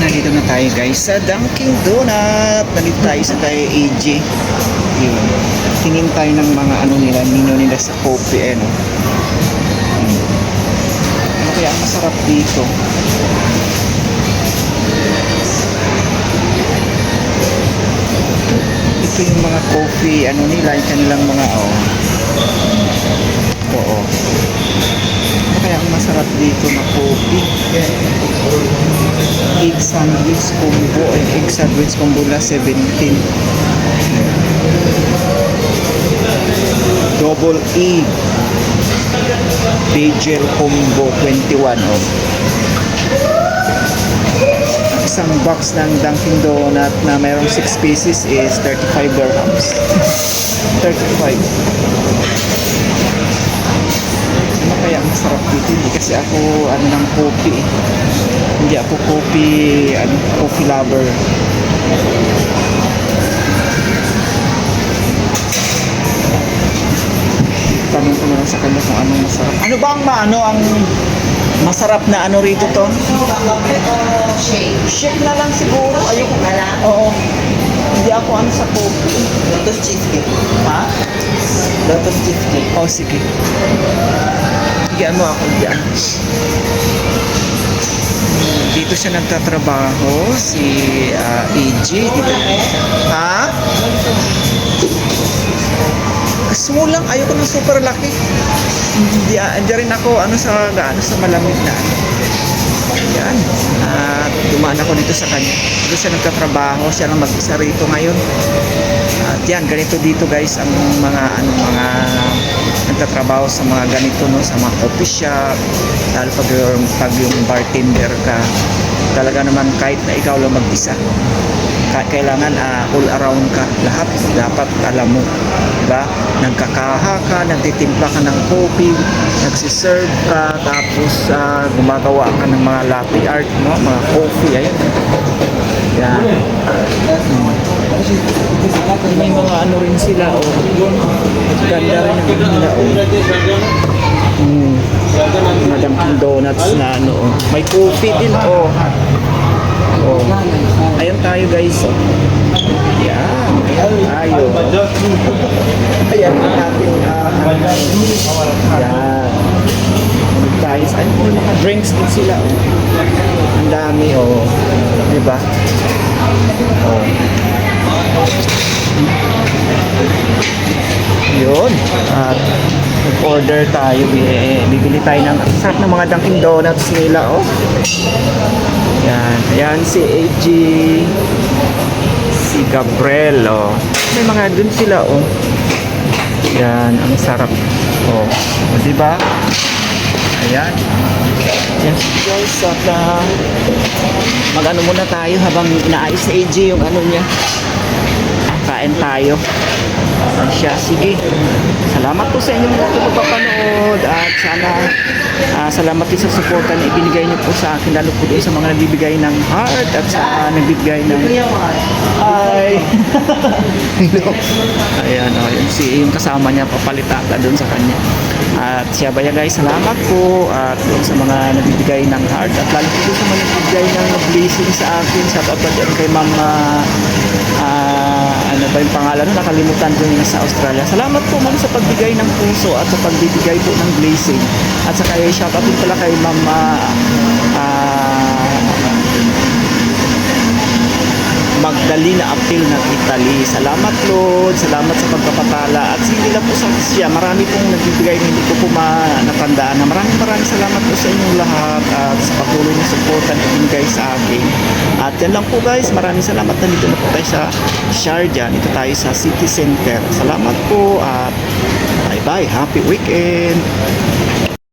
nandito na tayo guys sa Dunkin Donut. Nandito tayo sa tayo AG. Yun. Tingin tayo ng mga ano nila, menu nila sa coffee no? Hmm. Ano kaya masarap dito? Ito yung mga coffee, ano nila, yung kanilang mga, oh. Oo. Ano kaya ang masarap dito na coffee? egg sandwich combo ay egg sandwich combo na 17 double egg bagel combo 21 oh. isang box ng Dunkin Donut na mayroong 6 pieces is 35 dirhams. 35 ano kaya ang sarap dito? Kasi ako ano ng coffee eh. Hindi ako coffee ano coffee lover tanong ko na lang sa kanya kung anong masarap ano ba ang maano ang masarap na ano rito to Shake. shake na lang siguro ayoko Na lang? oo hindi ako ano sa coffee Lotus cheesecake. ha Lotus cheesecake. oh sige bigyan mo ako dyan dito siya nagtatrabaho si ah, AG dito ha? Small lang ayoko ng super laki hindi ah, hindi rin ako ano sa ano sa malamig na. Ano yan. At dumaan ako dito sa kanya. Dito siya nagtatrabaho siya lang mag-isa rito ngayon. At yan ganito dito guys ang mga ano mga nagtatrabaho sa mga ganito no sa mga coffee shop lalo pag yung, pag yung bartender ka talaga naman kahit na ikaw lang mag-isa ka- kailangan ah, all around ka lahat dapat alam mo diba? Nagkakaha ka nagtitimpla ka ng coffee nagsiserve ka tapos ah, gumagawa ka ng mga latte art mo mga coffee ayun yan Hmm. may mga ano rin sila oh ganda rin ang nila oh Hmm. Mga Dunkin Donuts na ano oh. May coffee din oh. Oh. Ayan tayo guys. Oh. Yan. Ayan tayo. Ayan ang ating uh, Yan. Tayo. sa- Ano yung mga drinks din sila oh. Ang dami oh. Diba? Oh. Yun. At order tayo. bi- Bibili tayo ng sarap ng mga Dunkin Donuts nila, oh. Yan. Yan si AG. Si Gabriel, oh. May mga dun sila, oh. Yan. Ang sarap. Oh. O, diba? Ayan. Yes, guys. At uh, mag-ano muna tayo habang inaayos ni AG yung ano niya. Kain tayo. Siya. Sige. Salamat po sa inyong mga pagpapanood at sana ah, salamat din sa suporta na ibinigay niyo po sa akin lalo po sa mga nagbibigay ng heart at sa ah, nagbibigay ng ay Hello. ayan o yun si yung kasama niya papalita ka doon sa kanya at siya ba guys salamat po at sa mga nagbibigay ng heart at lalo po sa mga nagbibigay ng blessing sa akin shout out kay mama ah, ano ba yung pangalan nun? nakalimutan ko yun sa Australia. Salamat po ma'am sa pagbigay ng puso at sa pagbibigay po ng blessing. At sa kaya shout out din pala kay mama ah, Magdalena Apil ng Italy. Salamat Lord, salamat sa pagpapatala at hindi lang po sa siya, marami pong nagbibigay na hindi ko po ma- natandaan na maraming maraming salamat po sa inyong lahat at sa patuloy na suporta na ibinigay sa akin. At yan lang po guys, maraming salamat. Nandito na po tayo sa Sharjah. Dito tayo sa City Center. Salamat po at bye bye. Happy weekend.